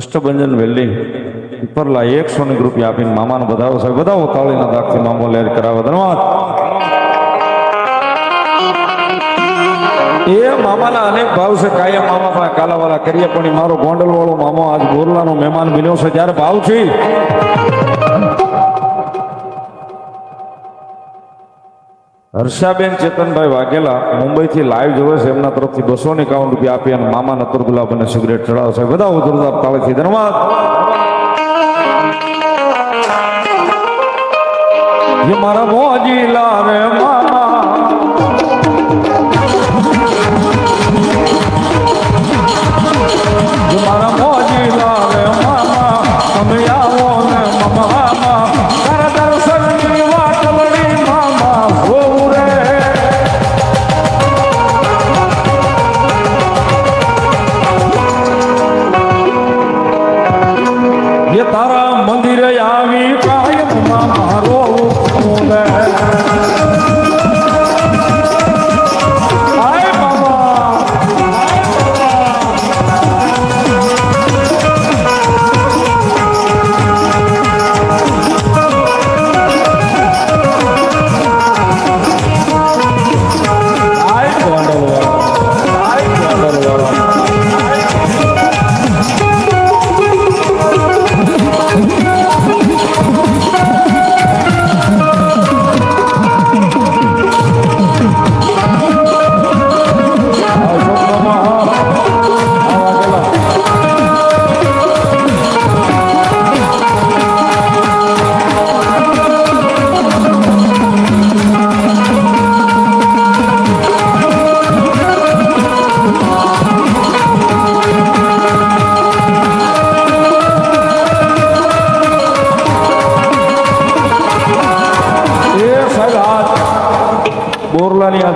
Kashtabhanjan welding ઉપરલા એકસો ની રૂપિયા આપીને મામાનો બધાવો સાહેબ બધાઓ તાળીના દાખથી મામો લેર કરાવે ધન્યવાદ. એ મામાના અનેક ભાવ છે. કાયમ મામા પાસે કાલાવાલા કરીએ, પણ મારો ગોંડલ વાળો મામો આજ બોરલાનો મહેમાન બન્યો છે. જ્યારે ભાવ છે હર્ષાબેન ચેતનભાઈ વાઘેલા મુંબઈથી લાઈવ જોવે છે. એમના તરફથી બસો ને એકાવન રૂપિયા આપી અને મામા નતર ગુલાબ અને સિગરેટ ચડાવશે બધા જોરદાર તાળેથી ધન્યવાદ. મારા મોજીલા રે મામા. મારા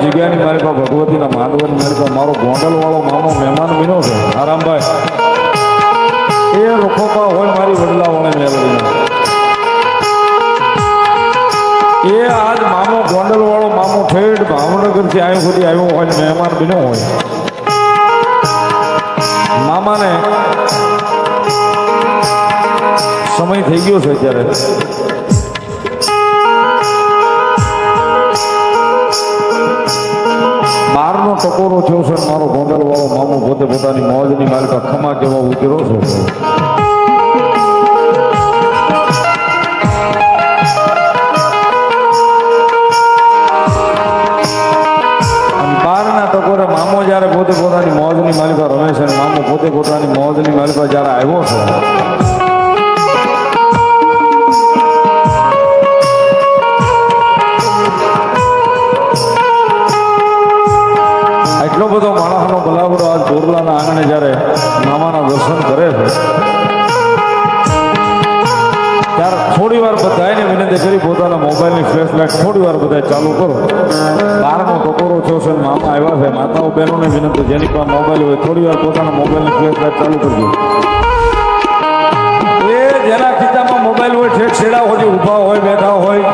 જગ્યાની મારી પાસે ભગવતીના માંડવાની મારી પાસે મારો ગોંડલ વાળો મામો મહેમાન બન્યો છે. આરામભાઈ, એ રોખોપા હોય મારી વડલા વણે મેળવીને. એ આજ મામો ગોંડલ વાળો મામો ઠેઠ ભાવનગરથી આવ્યો સુધી આવ્યો હોય મહેમાન બન્યો હોય. મામાને સમય થઈ ગયો છે અત્યારે. બારનો ટકોરો થયો છે મારો ગોંડલ વાળો મામો પોતે પોતાની મોજની માલિકા ખમા કેવા ઉતરો છો. બારના ટકોરે મામો જ્યારે પોતે પોતાની મોજની માલિકા છે અને મામો પોતે પોતાની મોજની માલિકા જ્યારે આવ્યો છે. એટલો બધો માણસનો ભલાવડો આ ચોરલાના આંગણે જ્યારે મામાના દર્શન કરે છે, ત્યારે થોડી વાર બધાને વિનંતી કરી, પોતાના મોબાઈલની ફ્લેશ લાઇટ થોડી વાર બધા ચાલુ કરો. બારનો ટકોરો થયો છે મામા આવ્યા છે. માતાઓ બહેનોને વિનંતી, જેની પાસે મોબાઈલ હોય, થોડી વાર પોતાના મોબાઈલની ફ્લેશ લાઇટ ચાલુ કરજો. એ જેના ખિસ્સામાં મોબાઈલ હોય ઠેક છેડા હોય ઊભા હોય, બેઠા હોય,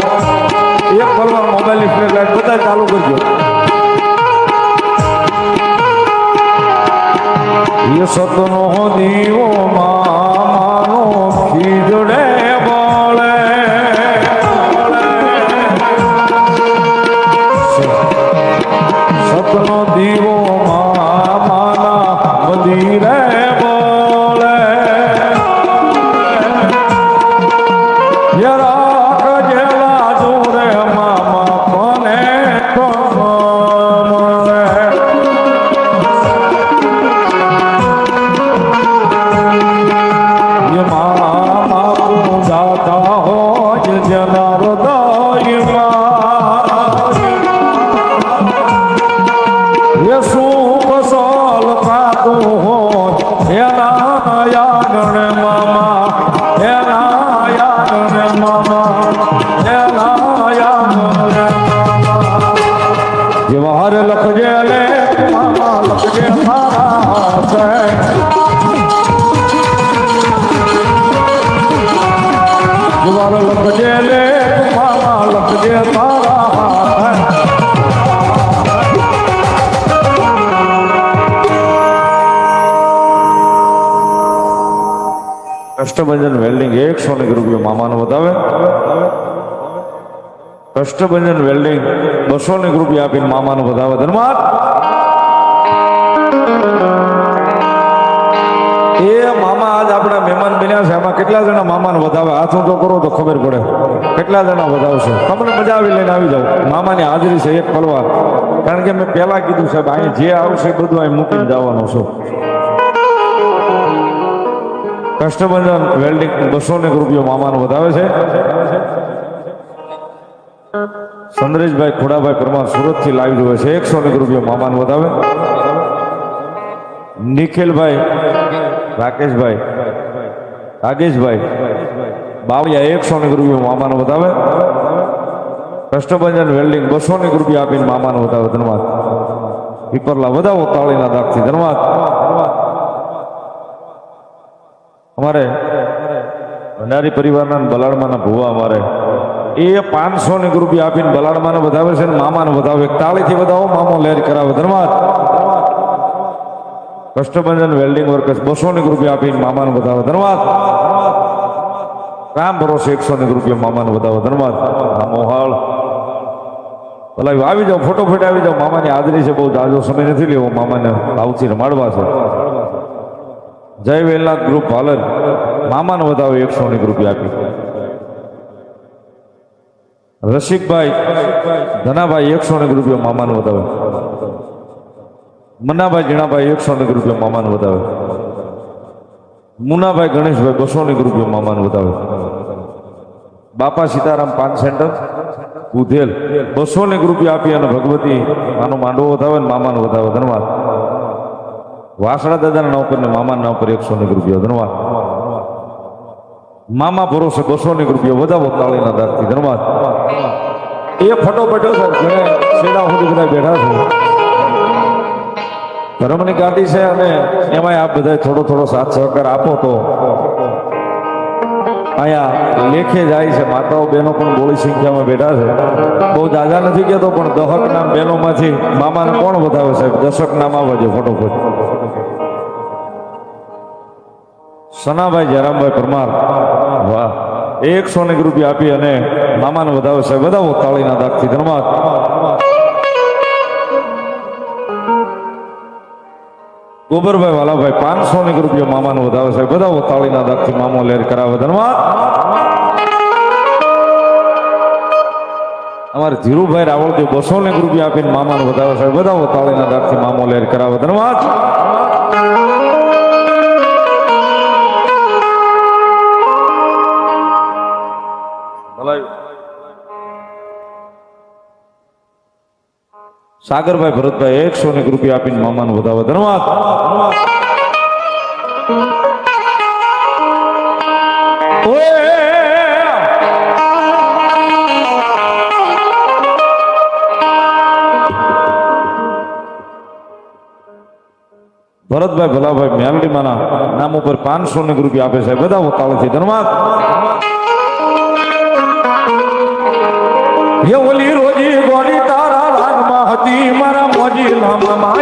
એક પલવાર મોબાઈલની ફ્લેશ લાઇટ બધા ચાલુ કરજો. સતનો દીવો મામાનો ખીજડે બળે સતનો દીવો જવાહર લખજે લે મામા લખજે જવાહર લખજે લે મામા લખજે કષ્ટભંજન વેલ્ડિંગ એકસો ને રૂપિયા મામાનો બતાવે કષ્ટભંજન વેલ્ડિંગ બસો ને રૂપિયા આપીને મામાનો બતાવે ધન્યવાદ. એ મામા આજ આપણા મહેમાન બન્યા છે. એમાં કેટલા જણા મામાને વધાવે? હાથ ઊંચો કરો તો ખબર પડે. કેટલા જણા વધાવશે? તમને મજા આવી લઈને આવી જાવ મામાની હાજરી છે એક પલવાર. કારણ કે મેં પહેલા કીધું સાહેબ અહીં જે આવશે બધું અહીં મૂકીને જવાનું છું. કષ્ટબંધન વેલ્ડિંગ બસો ને રૂપિયો મામાનો વધાવે છે. સંદ્રેશભાઈ ખોડાભાઈ પરમાર સુરતથી લાવી જોવે છે. એકસો ને રૂપિયો મામાનો વધાવે નિખિલભાઈ, રાકેશભાઈ રાકેશભાઈ બાવળિયા એકસો ને રૂપિયો મામાનો વધાવે કષ્ટભંજન વેલ્ડિંગ બસો ને રૂપિયા આપીને મામાનો વધાવે ધન્યવાદ. પીપરલા વધાવો તાળીના દાખથી ધન્યવાદ. અમારે ભંડારી પરિવારના બલાડમાના ભુવા અમારે. એ પાંચસો ને રૂપિયા આપીને બલાડમાને વધાવે છે ને મામાને વધાવે. તાળીથી વધાવો, મામો લહેર કરાવે. ધન્યવાદ. કષ્ટભંજન વેલ્ડિંગ વર્કર્સ બસો ને રૂપિયા આપીને મામાને વધાવે. ધન્યવાદ. રામ ભરોસે એકસો ને રૂપિયા મામાને વધાવે. ધન્યવાદ. મોહાળ ભલા આવી જાઓ, ફોટો ફોટો આવી જાઓ. મામાની હાજરી છે બહુ જાજો સમય નથી લેવો. મામાને આવતી રમાડવા છે. જય વેલનાથ ગ્રુપ હાલર મામાને વધાવે એકસો ની રૂપિયા આપી રસિકભાઈ, ધનાભાઈ એકસો ને રૂપિયા મામાને વધાવે. મનાભાઈ જીણાભાઈ એકસો ને રૂપિયા મામાને વધાવે. મુનાભાઈ, ગણેશભાઈ બસો ને રૂપિયા મામાને વધાવે. બાપા સીતારામ પાન સેન્ટર ઉધેલ બસો ને રૂપિયા આપી અને ભગવતી આનો માંડવો વધાવે ને મામાનો વધાવે. ધન્યવાદ. વાસણા દાદાના નામ પર મામાના પર એકસો ને રૂપિયા ધન્યવાદ મામા ભરોસે બસો ને રૂપિયા વધાવો તાળીના દાગથી ધન્યવાદ એ ફટો પડ્યો છે ઘણે શેડા સુધી બધા બેઠા છે. ધર્મની ગાંધી છે અને એમાંય આપ બધા થોડો થોડો સાથ સહકાર આપો તો. અહીંયા લેખે જાય છે, માતાઓ બહેનો પણ બોળી સંખ્યામાં બેઠા છે. બહુ દાદા નથી કહેતો, પણ દહક નામ બહેનોમાંથી મામાને કોણ વધાવે સાહેબ? દશક નામ આવે છે ફટોફટ સનાભાઈ જયરામભાઈ પરમાર, વાહ, એકસો ને રૂપિયા આપી અને મામાને વધાવે સાહેબ, વધાવો તાળીના દાખથી ધન્યવાદ. ગોબરભાઈ વાલાભાઈ, પાંચસો ને રૂપિયા મામાનો વધાવે સાહેબ, વધાવો તાળીના દાખથી મામો લેર કરાવે ધન્યવાદ. અમારે ધીરુભાઈ રાવળદેવ બસો ને રૂપિયા આપીને મામાનો વધાવે સાહેબ, વધાવો તાળીના દાખથી મામો લેર કરાવે ધન્યવાદ. સાગરભાઈ ભરતભાઈ એકસો ને રૂપિયા આપીને મામાનો વધાવે ધન્યવાદ ઓય! ભરતભાઈ ભલાભાઈ મેલડીમાના નામ ઉપર પાંચસો ને રૂપિયા આપે છે બધા તાળથી ધન્યવાદ એ ઓલી રોજી ગોરી Мама,